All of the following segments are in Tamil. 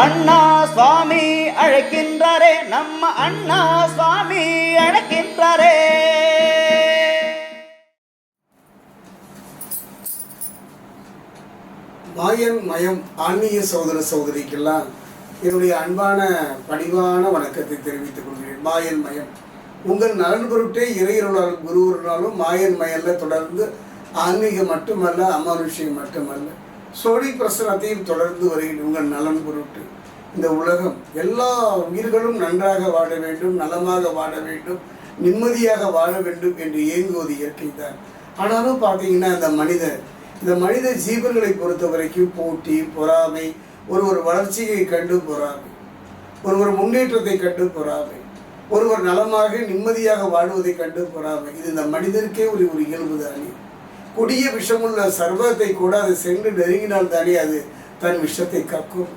அண்ணா சுவாமி அழைக்கின்றாரே நம்ம அண்ணா சுவாமி அழைக்கின்றாரே. மாயன் மயம் ஆன்மீக சகோதர சகோதரிக்கெல்லாம் என்னுடைய அன்பான பணிவான வணக்கத்தை தெரிவித்துக் கொள்கிறேன். மாயன் மயம். உங்கள் நலன் பொருட்டே இறையருளாலும் குருவருளாலும் மாயன் மயல்ல தொடர்ந்து ஆன்மீகம் மட்டுமல்ல அமானுஷ்யம் மட்டுமல்ல. சோழி பிரசனத்தையும் தொடர்ந்து வருகிறேன் உங்கள் நலன் பொருட்டு இந்த உலகம் எல்லா உயிர்களும் நன்றாக வாழ வேண்டும் நலமாக வாழ வேண்டும் நிம்மதியாக வாழ வேண்டும் என்று ஏங்குவது இயற்கை தான் ஆனாலும் பார்த்தீங்கன்னா இந்த மனித இந்த மனித ஜீவன்களை பொறுத்த வரைக்கும் போட்டி பொறாமை ஒருவர் வளர்ச்சியை கண்டு பொறாமை ஒருவர் முன்னேற்றத்தை கண்டு பொறாமை ஒருவர் நலமாக நிம்மதியாக வாழ்வதை கண்டு பொறாமை. இது இந்த மனிதருக்கே ஒரு ஒரு இயல்பு தானே கொடிய விஷமுள்ள சர்வத்தை கூட அது சென்று நெருங்கினால் தானே அது தன் விஷத்தை கக்கும்.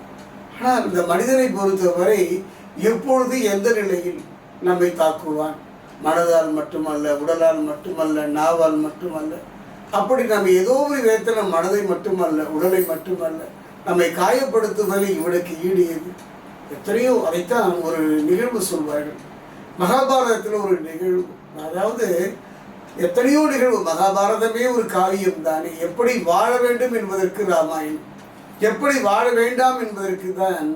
ஆனால் இந்த மனிதனை பொறுத்தவரை எப்பொழுது எந்த நிலையில் நம்மை தாக்குவான்? மனதால் மட்டுமல்ல உடலால் மட்டுமல்ல நாவால் மட்டுமல்ல. அப்படி நம்ம ஏதோ ஒரு விதத்தில் மனதை மட்டுமல்ல உடலை மட்டுமல்ல நம்மை காயப்படுத்துவதில் இவனுக்கு ஈடு எது? எத்தனையோ அதைத்தான் ஒரு நிகழ்வு சொல்வார்கள். மகாபாரதத்தில் ஒரு நிகழ்வு. அதாவது எத்தனையோ நிகழ்வு. மகாபாரதமே ஒரு காவியம் தானே. எப்படி வாழ வேண்டும் என்பதற்கு ராமாயணம். எப்படி வாழ வேண்டாம் என்பதற்கு தான்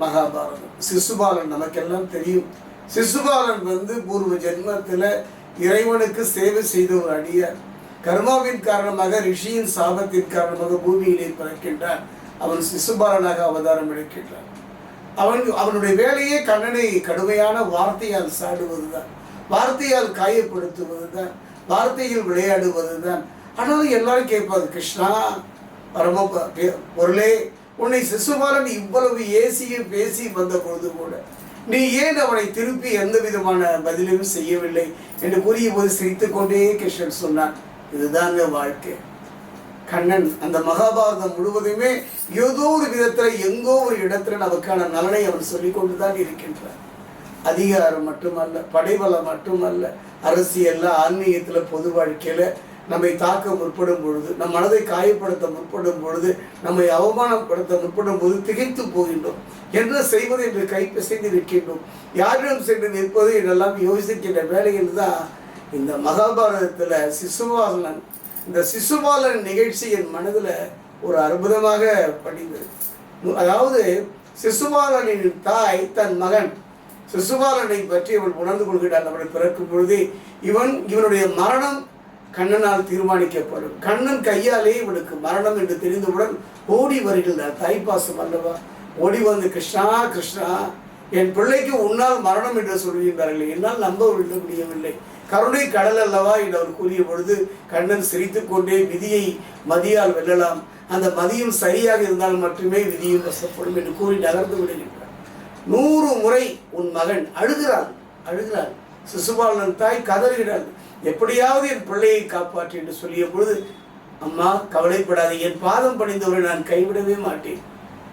மகாபாரதம். சிசுபாலன் நமக்கெல்லாம் தெரியும். சிசுபாலன் வந்து பூர்வ ஜென்மத்தில் இறைவனுக்கு சேவை செய்த ஒரு அடியார். கர்மாவின் காரணமாக ரிஷியின் சாபத்தின் காரணமாக பூமியிலே பிறக்கின்றான். அவன் சிசுபாலனாக அவதாரம் எடுக்கின்றான். அவன் அவனுடைய வேலையே கண்ணனை கடுமையான வார்த்தையால் சாடுவதுதான். வார்த்தையால் காயப்படுத்துவதுதான் வார்த்தையில் விளையாடுவதுதான். ஆனாலும் எல்லாரும் கேட்பாது கிருஷ்ணா பரம பொருளே உன்னை சிசுபாலன் இவ்வளவு ஏசிய பேசி வந்த பொழுது கூட நீ ஏன் அவனை திருப்பி எந்த விதமான பதிலும் செய்யவில்லை? என்று கூறிய போது சிரித்து கொண்டே கிருஷ்ணன் சொன்னான் இதுதாங்க வாழ்க்கை. கண்ணன் அந்த மகாபாரதம் முழுவதுமே ஏதோ ஒரு விதத்துல எங்கோ ஒரு இடத்துல நமக்கான நலனை அவன் சொல்லிக் கொண்டுதான் இருக்கின்றான். அதிகாரம் மட்டுமல்ல படைபலம் மட்டுமல்ல அரசியல்ல ஆன்மீகத்தில் பொது வாழ்க்கையில் நம்மை தாக்க முற்படும் பொழுது நம் மனதை காயப்படுத்த முற்படும் பொழுது நம்மை அவமானப்படுத்த முற்படும் போது திகைத்து போகின்றோம். என்ன செய்வது என்று கைப்பிசைந்து நிற்கின்றோம். யாரிடம் சென்று நிற்பது என்றெல்லாம் யோசிக்கின்ற வேலையில் தான் இந்த மகாபாரதத்தில் சிசுபாலன் இந்த சிசுபாலன் நிகழ்ச்சி என் மனதில் ஒரு அற்புதமாக படிந்தது. அதாவது சிசுபாலனின் தாய் தன் மகன். சிசுபாலனை பற்றி அவள் உணர்ந்து கொள்கிறாள். அவள் பிறக்கும் பொழுது இவன் இவனுடைய மரணம் கண்ணனால் தீர்மானிக்கப்படும். கண்ணன் கையாலே இவனுக்கு மரணம் என்று தெரிந்தவுடன் ஓடி வருகின்றார். தாய்ப்பாசம் அல்லவா? ஓடி வந்து கிருஷ்ணா கிருஷ்ணா என் பிள்ளைக்கு உன்னால் மரணம் என்று சொல்கின்றார்கள். என்னால் நம்ப விட முடியவில்லை. கருணை கடல் அல்லவா? என்று அவர் கூறிய பொழுது கண்ணன் சிரித்து கொண்டே விதியை மதியால் வெல்லலாம். அந்த மதியம் சரியாக இருந்தால் மட்டுமே விதியும் வசப்படும் என்று கூறி நகர்ந்து விடுகின்றார். நூறு முறை உன் மகன் அழுகிறான் அழுகிறான் சிசுபாலன் தாய் கதறுகிறாள். எப்படியாவது என் பிள்ளையை காப்பாற்று என்று சொல்லிய பொழுது அம்மா கவலைப்படாது என் பாதம் பணிந்தவரை நான் கைவிடவே மாட்டேன்.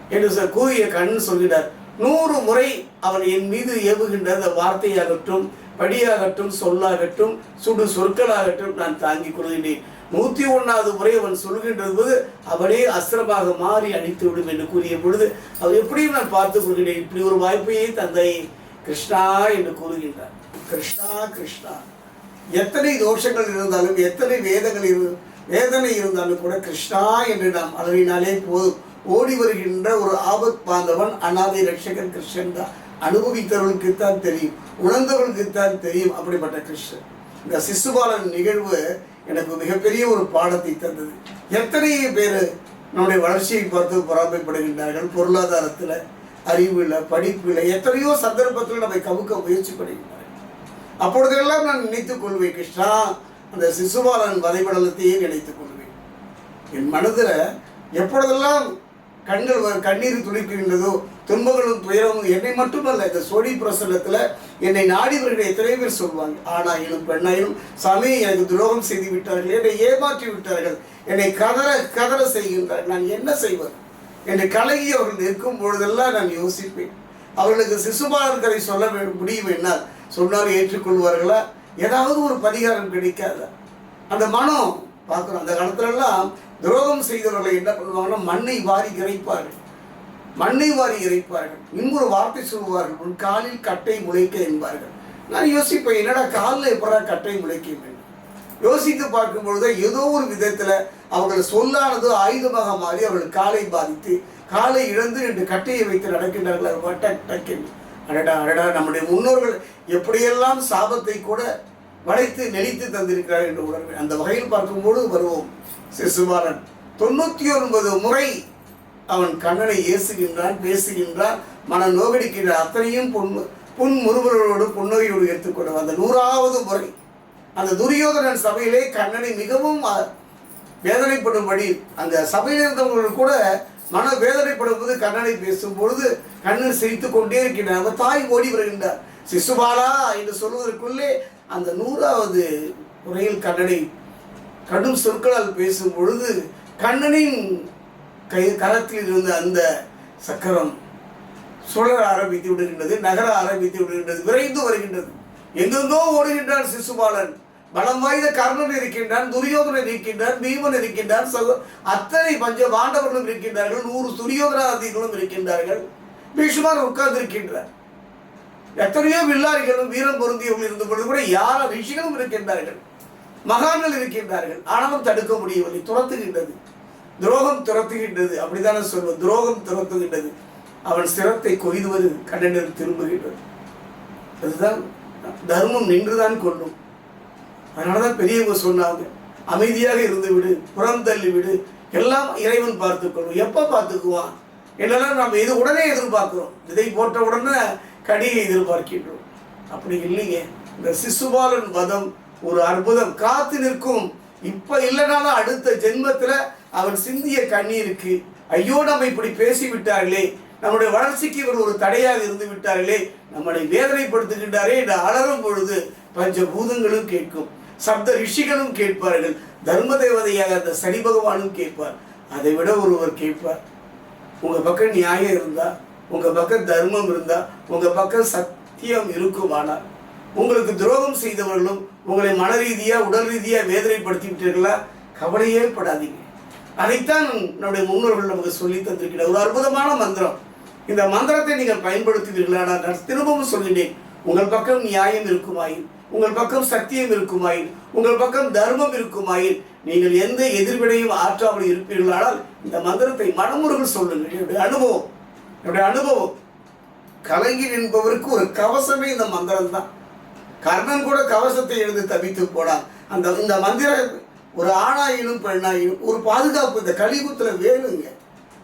என்று சொ- கூறிய கண் சொல்கிறார். நூறு முறை அவன் என் மீது ஏவுகின்ற அந்த வார்த்தையாகட்டும் படியாகட்டும் சொல்லாகட்டும் சுடு சொற்களாகட்டும் நான் தாங்கிக் கொள்கிறேன். நூத்தி ஒண்ணாவது முறை அவன் சொல்கின்றது போது அவனே அஸ்திரமாக மாறி அழித்து விடும் என்று கூறிய பொழுது அவர் எப்படியும் நான் பார்த்துக் கொள்கிறேன். இப்படி ஒரு வாய்ப்பையே தந்தை கிருஷ்ணா என்று கூறுகின்றார். கிருஷ்ணா கிருஷ்ணா. எத்தனை தோஷங்கள் இருந்தாலும் எத்தனை வேதங்கள் இரு வேதனை இருந்தாலும் கூட கிருஷ்ணா என்று நாம் அளவினாலே போதும். ஓடி வருகின்ற ஒரு ஆபத் பாந்தவன் அனாதை ரட்சகன் கிருஷ்ணன் தான். அனுபவித்தவர்களுக்குத்தான் தெரியும் உணர்ந்தவர்களுக்குத்தான் தெரியும் அப்படிப்பட்ட கிருஷ்ணன் இந்த சிசுபாலன் நிகழ்வு எனக்கு மிகப்பெரிய ஒரு பாடத்தை தந்தது. எத்தனை பேர் நம்முடைய வளர்ச்சியை பார்த்து பொறாமைப்படுகின்றார்கள் பொருளாதாரத்தில் அறிவில் படிப்பில் எத்தனையோ சந்தர்ப்பத்தில் நம்மை கவுக்க முயற்சி பண்ணுகின்றார்கள் அப்பொழுதெல்லாம் நான் நினைத்துக் கொள்வேன் கிருஷ்ணா அந்த சிசுபாலன் வரைபடலத்தையே நினைத்துக் கொள்வேன். என் மனதில் எப்பொழுதெல்லாம் கண்கள் கண்ணீர் துளிக்கின்றதோ துன்பங்களும் துயரமும் என்னை மட்டுமல்ல இந்த சோடி பிரசனத்தில் என்னை நாடி எத்தனை பேர் சொல்வாங்க. ஆணாயினும் பெண்ணாயினும் சாமி எனக்கு துரோகம் செய்து விட்டார்கள் என்னை ஏமாற்றி விட்டார்கள் என்னை கதற கதற செய்கின்றார். நான் என்ன செய்வது? என்று கலகி அவர்கள் நிற்கும் பொழுதெல்லாம் நான் யோசிப்பேன். அவர்களுக்கு சிசுபாலர்களை சொல்ல முடியும் என்னால். சொன்னால் ஏற்றுக்கொள்வார்களா? ஏதாவது ஒரு பரிகாரம் கிடைக்காதா? அந்த மனம் பார்க்குறோம் அந்த காலத்துலலாம் துரோகம் செய்தவர்களை என்ன பண்ணுவாங்கன்னா மண்ணை வாரி இறைப்பார்கள். மண்ணை வாரி இறைப்பார்கள். இன்னொரு வார்த்தை சொல்லுவார்கள். உன் காலில் கட்டை முளைக்க என்பார்கள். நான் யோசிப்பேன் என்னடா காலில் எப்படா கட்டை முளைக்க வேண்டும்? யோசித்து பார்க்கும் பொழுது ஏதோ ஒரு விதத்தில் அவர்கள் சொல்லானது ஆயுதமாக மாறி அவர்கள் காலை பாதித்து காலை இழந்து ரெண்டு கட்டையை வைத்து நடக்கின்றார்கள். டக் டக் அடடா அடடா நம்முடைய முன்னோர்கள் எப்படியெல்லாம் சாபத்தை கூட வளைத்து நெளித்து தந்திருக்கிறார் என்று உணர்வேன் அந்த வகையில் பார்க்கும்போது வருவோம். சிசுபாலன் தொண்ணூத்தி ஒன்பது முறை அவன் கண்ணனை ஏசுகின்றான் பேசுகின்றான் மன நோகடிக்கின்ற அத்தனையும் பொன் புன் முறுவலோடு புன்னகையோடு எடுத்துக்கொண்டு அந்த நூறாவது முறை அந்த துரியோதனன் சபையிலே கண்ணனை மிகவும் வேதனைப்படும்படி அந்த சபையில் இருந்தவர்கள் கூட மன வேதனைப்படும்போது கண்ணனை பேசும் பொழுது கண்ணன் சிரித்து கொண்டே இருக்கின்றார் அவர் தாய் ஓடி வருகின்றார். சிசுபாலா என்று சொல்வதற்குள்ளே அந்த நூறாவது உரையில் கண்ணனை கடும் சொற்களால் பேசும் பொழுது கண்ணனின் கை கரத்தில் இருந்த அந்த சக்கரம் சுழல ஆரம்பித்து விடுகின்றது நகர ஆரம்பித்து விடுகின்றது விரைந்து வருகின்றது. எங்கெங்கோ ஓடுகின்றான் சிசுபாலன். பலம் வாய்ந்த கர்ணன் இருக்கின்றான் துரியோதனன் இருக்கின்றான் பீமன் இருக்கின்றான் சகோ அத்தனை பஞ்ச பாண்டவர்களும் இருக்கின்றார்கள் நூறு துரியோதனாதிகளும் இருக்கின்றார்கள். பீஷ்மர் உட்கார்ந்திருக்கின்றார். எத்தனையோ வில்லாரிகளும் வீரம் பொருந்தியவர்கள் இருந்த பொழுது கூட யார ரிஷிகளும் இருக்கின்றார்கள். மகான்கள் இருக்கின்றார்கள். ஆனாலும் தடுக்க முடியவில்லை. துரத்துகின்றது. துரோகம் துரத்துகின்றது. அப்படித்தானே சொல்வோம் துரோகம் துரத்துகின்றது. அவன் சிரத்தை கொய்துவது கண்டனர் திரும்புகின்றது. அதுதான் தர்மம் நின்றுதான் கொள்ளும். அதனாலதான் பெரியவங்க சொன்னாங்க அமைதியாக இருந்து விடு புறம் தள்ளி விடு எல்லாம் இறைவன் பார்த்துக்கொள்ளும். எப்ப பார்த்துக்குவான்? என்னெல்லாம் நம்ம இது உடனே எதிர்பார்க்கிறோம். விதை போட்ட உடனே கடியை எதிர்பார்க்கின்றோம் அப்படி இல்லைங்க. இந்த சிசுபாலன் வதம் ஒரு அற்புதம். காத்து நிற்கும். இப்ப இல்லைனாலும் அடுத்த ஜென்மத்துல அவன் சிந்திய கண்ணீருக்கு ஐயோ நம்ம இப்படி பேசிவிட்டார்களே. நம்முடைய வளர்ச்சிக்கு இவர் ஒரு தடையாக இருந்து விட்டார்களே. நம்மளை வேதனைப்படுத்துகின்றாரே என்று அலறும் பொழுது பஞ்ச பூதங்களும் கேட்கும். சப்த ரிஷிகளும் கேட்பார்கள். தர்ம தேவதையாக அந்த சனி பகவானும் கேட்பார். அதை விட ஒருவர் கேட்பார். உங்க பக்கம் நியாயம் இருந்தா உங்கள் பக்கம் தர்மம் இருந்தால் உங்கள் பக்கம் சத்தியம் இருக்குமானால் உங்களுக்கு துரோகம் செய்தவர்களும் உங்களை மன ரீதியாக உடல் ரீதியாக வேதனைப்படுத்தி விட்டீர்களா கவலையே படாதீங்க. அதைத்தான் நம்முடைய முன்னோர்கள் நமக்கு சொல்லி தந்திருக்கிறார். ஒரு அற்புதமான மந்திரம். இந்த மந்திரத்தை நீங்கள் பயன்படுத்துவீர்களா? நான் திரும்பவும் சொல்லினேன் உங்கள் பக்கம் நியாயம் இருக்குமாயின் உங்கள் பக்கம் சத்தியம் இருக்குமாயின் உங்கள் பக்கம் தர்மம் இருக்குமாயின் நீங்கள் எந்த எதிர்வினையும் ஆற்றாமல் இருப்பீர்களானால் இந்த மந்திரத்தை மனமுருகள் சொல்லுங்கள். என்னுடைய அனுபவம். என்னுடைய அனுபவம். கலைஞர் என்பவருக்கு ஒரு கவசமே இந்த மந்திரம் தான் கர்ணன் கூட கவசத்தை எழுந்து தவித்து போனான். அந்த இந்த மந்திரம் ஒரு ஆணாயினும் பெண்ணாயினும் ஒரு பாதுகாப்பு இந்த கலிபுத்தில் வேணுங்க.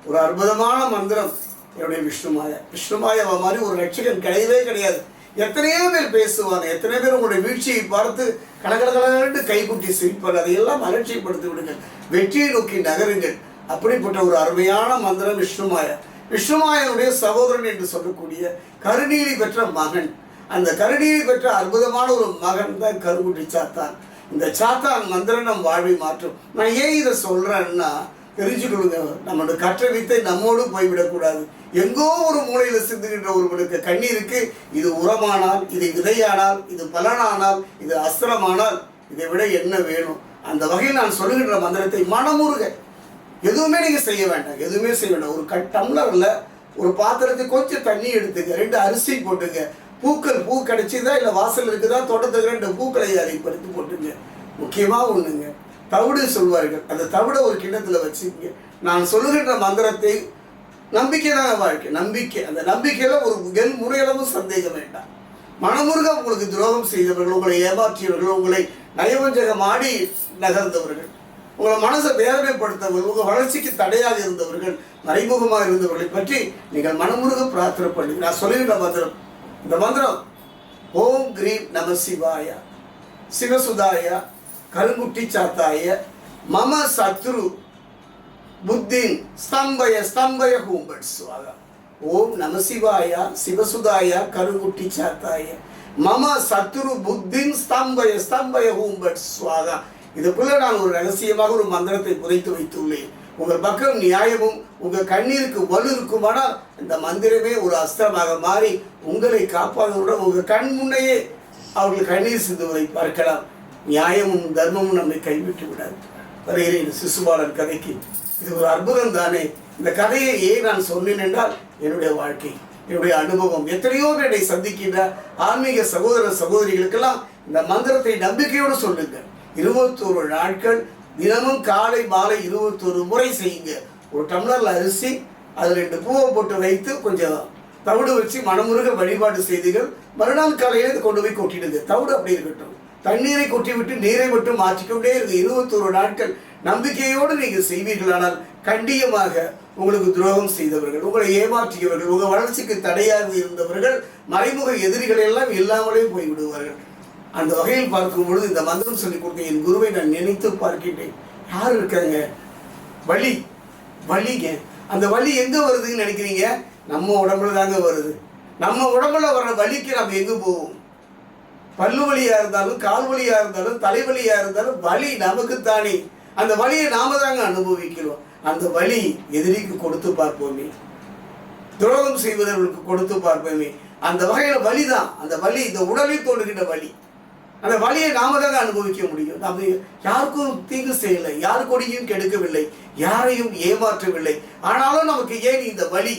ஒரு அற்புதமான மந்திரம். என்னுடைய விஷ்ணுமாயா. விஷ்ணுமாயாவை மாதிரி ஒரு லட்சகன் கிடையவே கிடையாது. எத்தனையோ பேர் பேசுவாங்க. எத்தனை பேர் உங்களுடைய வீழ்ச்சியை பார்த்து கடகடகடன்னு கைகுட்டி சிரிப்பார் அதையெல்லாம் அலட்சியப்படுத்தி விடுங்கள். வெற்றியை நோக்கி நகருங்கள். அப்படிப்பட்ட ஒரு அருமையான மந்திரம் விஷ்ணுமாயா. விஷ்ணுமாயனுடைய சகோதரன் என்று சொல்லக்கூடிய கருநீலி பெற்ற மகன். அந்த கருநீலி பெற்ற அற்புதமான ஒரு மகன் தான் கருங்குட்டி சாத்தான். இந்த சாத்தான் மந்திரம் நம் வாழ்வை மாற்றும். நான் ஏன் இதை சொல்கிறேன்னா தெரிஞ்சுக்கொள்ளுங்க. நம்மளோட கற்ற வித்தை நம்மோடு போய்விடக்கூடாது. எங்கோ ஒரு மூலையில் சிந்துகின்ற ஒருவனுக்கு கண்ணீருக்கு இது உரமானால் இது விதையானால் இது பலனானால் இது அஸ்திரமானால் இதை விட என்ன வேணும்? அந்த வகையில் நான் சொல்லுகின்ற மந்திரத்தை மனமுருக. எதுவுமே நீங்கள் செய்ய வேண்டாம். எதுவுமே செய்ய வேண்டாம். ஒரு கட் டம்ளரில் ஒரு பாத்திரத்துக்கு கொஞ்சம் தண்ணி எடுத்துங்க. ரெண்டு அரிசி போட்டுங்க. பூக்கள் பூ கிடைச்சிதா இல்லை வாசல் இருக்குதா? தோட்டத்துக்கு ரெண்டு பூக்களை அதை பறித்து போட்டுங்க. முக்கியமாக ஒன்றுங்க தவிடு சொல்வார்கள். அந்த தவிட ஒரு கிண்ணத்தில் வச்சுங்க. நான் சொல்லுகின்ற மந்திரத்தை நம்பிக்கை தான் வாழ்க்கை நம்பிக்கை. அந்த நம்பிக்கையில் ஒரு என் முறையளவும் சந்தேகம் வேண்டாம். மனமுருக உங்களுக்கு துரோகம் செய்தவர்கள் உங்களை ஏமாற்றியவர்கள் உங்களை நயவஞ்சகம் ஆடி நகர்ந்தவர்கள். உங்களை மனசை வேதனைப்படுத்தவர்கள் உங்கள் வளர்ச்சிக்கு தடையாக இருந்தவர்கள் மறைமுகமாக இருந்தவர்களை பற்றி நீங்கள் மனமுருக பிரார்த்தனை பண்ணி நான் சொல்லியிருந்த மந்திரம். இந்த மந்திரம் ஓம் கிரீம் நம சிவாயா சிவசுதாய கருங்குட்டி சாத்தாய மம சத்ரு புத்தின் ஸ்தம்பய ஸ்தம்பய ஹூம்பட் சுவாகா. ஓம் நம சிவாய சிவசுதாய கருங்குட்டி சாத்தாய மம சத்ரு புத்தின் ஸ்தம்பய ஸ்தம்பய ஹூம்பட் சுவாகா. இதுக்குள்ள நான் ஒரு ரகசியமாக ஒரு மந்திரத்தை புதைத்து வைத்துள்ளேன். உங்கள் பக்கம் நியாயமும் உங்கள் கண்ணீருக்கு வலு இருக்குமானால் இந்த மந்திரமே ஒரு அஸ்திரமாக மாறி உங்களை காப்பாற்றுடன் உங்கள் கண் முன்னையே அவர்கள் கண்ணீர் சிந்துவதை பார்க்கலாம். நியாயமும் தர்மமும் நம்மை கைவிட்டு விடாது வருகிறேன் சிசுபாலன் கதைக்கு இது ஒரு அற்புதம் தானே. இந்த கதையை ஏன் நான் சொன்னேன் என்றால் என்னுடைய வாழ்க்கை என்னுடைய அனுபவம். எத்தனையோ பேரை சந்திக்கின்ற ஆன்மீக சகோதர சகோதரிகளுக்கெல்லாம் இந்த மந்திரத்தை நம்பிக்கையோடு சொல்லுங்கள். இருபத்தோரு நாட்கள் தினமும் காலை மாலை இருபத்தோரு முறை செய்யுங்க. ஒரு டம்ளரில் அரிசி அதில் ரெண்டு பூவை போட்டு வைத்து கொஞ்சம் தவிடு வச்சு மனமுருக வழிபாடு செய்தீர்கள் மறுநாள் காலையில் இதை கொண்டு போய் கொட்டிடுங்க. தவிடு அப்படி இருக்கட்டும். தண்ணீரை கொட்டிவிட்டு நீரை மட்டும் மாற்றிக்கொண்டே இருக்கு இருபத்தோரு நாட்கள் நம்பிக்கையோடு நீங்கள் செய்வீர்களானால் கண்டியமாக உங்களுக்கு துரோகம் செய்தவர்கள் உங்களை ஏமாற்றியவர்கள் உங்கள் வளர்ச்சிக்கு தடையாக இருந்தவர்கள் மறைமுக எதிரிகள் எல்லாம் இல்லாமலே போய் விடுவார்கள் அந்த வகையில் பார்க்கும் பொழுது இந்த மந்திரம் சொல்லி கொடுத்த என் குருவை நான் நினைத்து பார்க்கிட்டேன் யார் இருக்காங்க? வலி. வலிங்க. அந்த வலி எங்க வருதுன்னு நினைக்கிறீங்க? நம்ம உடம்புல தாங்க வருது. நம்ம உடம்புல வர்ற வலிக்கு நம்ம எங்க போவோம்? பல்லு வலியாக இருந்தாலும் கால் வலியாக இருந்தாலும் தலைவலியா இருந்தாலும் வலி நமக்கு தானே. அந்த வலியை நாம தாங்க அனுபவிக்கிறோம். அந்த வலி எதிரிக்கு கொடுத்து பார்ப்போமே. துரோகம் செய்வதற்கு கொடுத்து பார்ப்போமே. அந்த வகையில வலிதான். அந்த வலி இந்த உடலை தோன்றுகின்ற வலி. அந்த வலியை நாம தாங்க அனுபவிக்க முடியும். நம்ம யாருக்கும் தீங்கு செய்யலை கொடியும் கெடுக்கவில்லை யாரையும் ஏமாற்றவில்லை. ஆனாலும் நமக்கு ஏன் இந்த வலி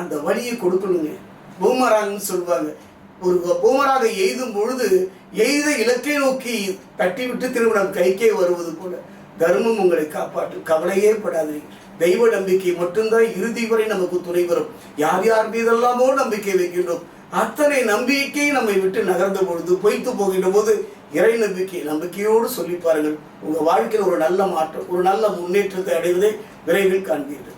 அந்த வலியை கொடுக்கணுங்க. பூமராங்கன்னு சொல்லுவாங்க. ஒரு பூமராக எய்தும் பொழுது எய்த இலக்கை நோக்கி தட்டிவிட்டு திருமணம் கைக்கே வருவது போல தர்மம் உங்களை காப்பாற்றும். கவலையே படாது தெய்வ நம்பிக்கை மட்டும்தான் இறுதி வரை நமக்கு துணை வரும். யார் யார் மீதெல்லாமோ நம்பிக்கை வைக்கின்றோம். அத்தனை நம்பிக்கை நம்மை விட்டு நகர்ந்த பொழுது பொய்த்து போகின்ற போது இறை நம்பிக்கை நம்பிக்கையோடு சொல்லி பாருங்கள். உங்க வாழ்க்கையில் ஒரு நல்ல மாற்றம் ஒரு நல்ல முன்னேற்றத்தை அடைவதை விரைவில் காண்பீர்கள்.